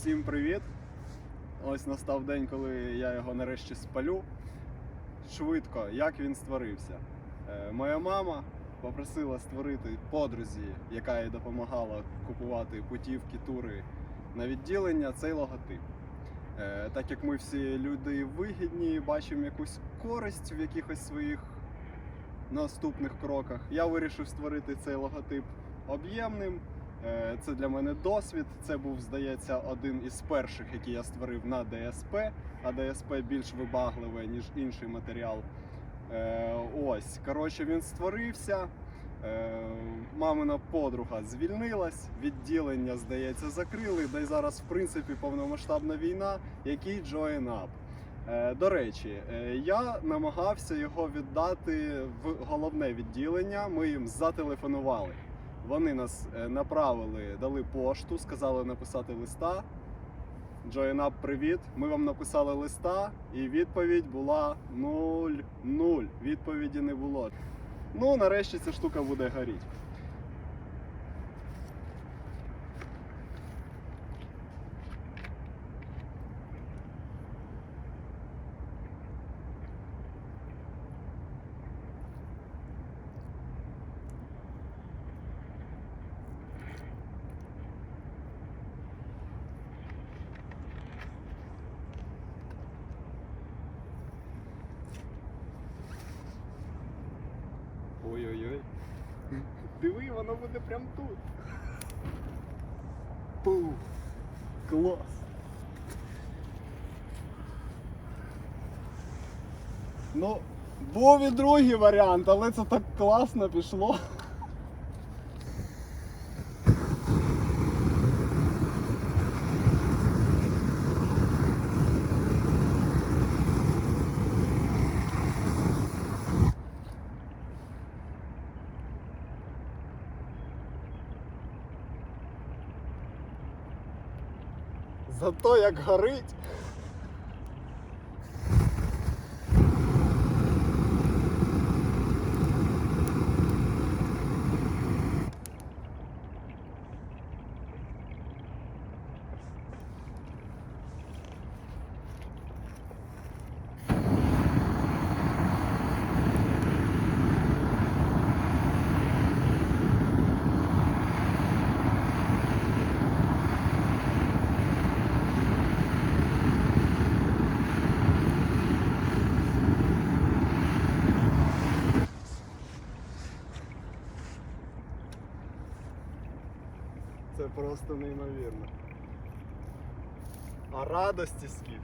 Всім привіт! Ось настав день, коли я його нарешті спалю. Швидко, як він створився. Е, Моя мама попросила створити подрузі, яка їй допомагала купувати путівки, тури на відділення, цей логотип. Е, Так як ми всі люди вигідні, бачимо якусь користь в якихось своїх наступних кроках, я вирішив створити цей логотип об'ємним. Е, Це для мене досвід. Це був, здається, один із перших, який я створив на ДСП, а ДСП більш вибагливе, ніж інший матеріал. Е, Ось, коротше, він створився. Е, Мамина подруга звільнилась, відділення, здається, закрили. Да й зараз, в принципі, повномасштабна війна, який join up. До речі, я намагався його віддати в головне відділення. Ми їм зателефонували. Вони нас е, направили, дали пошту, сказали написати листа. Join привіт. Ми вам написали листа, і відповідь була нуль. Нуль. Відповіді не було. Ну, нарешті ця штука буде горіти. Ой-ой-ой. Диви, воно буде прям тут. Пуф. Клас. Ну, був і другий варіант, але це так класно пішло. Зато як горить. Це просто неймовірно. А радості скільки.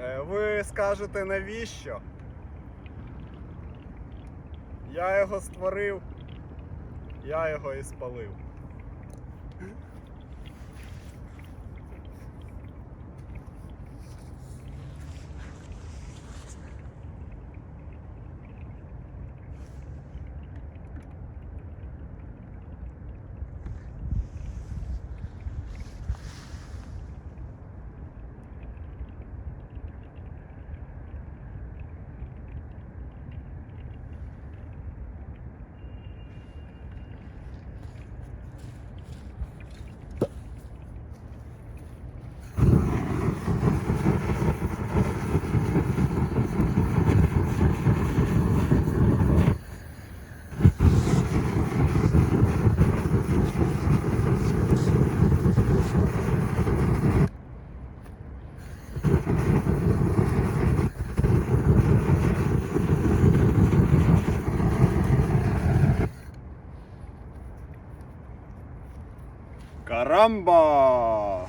Е, Ви скажете навіщо? Я його створив, я його і спалив. Caramba!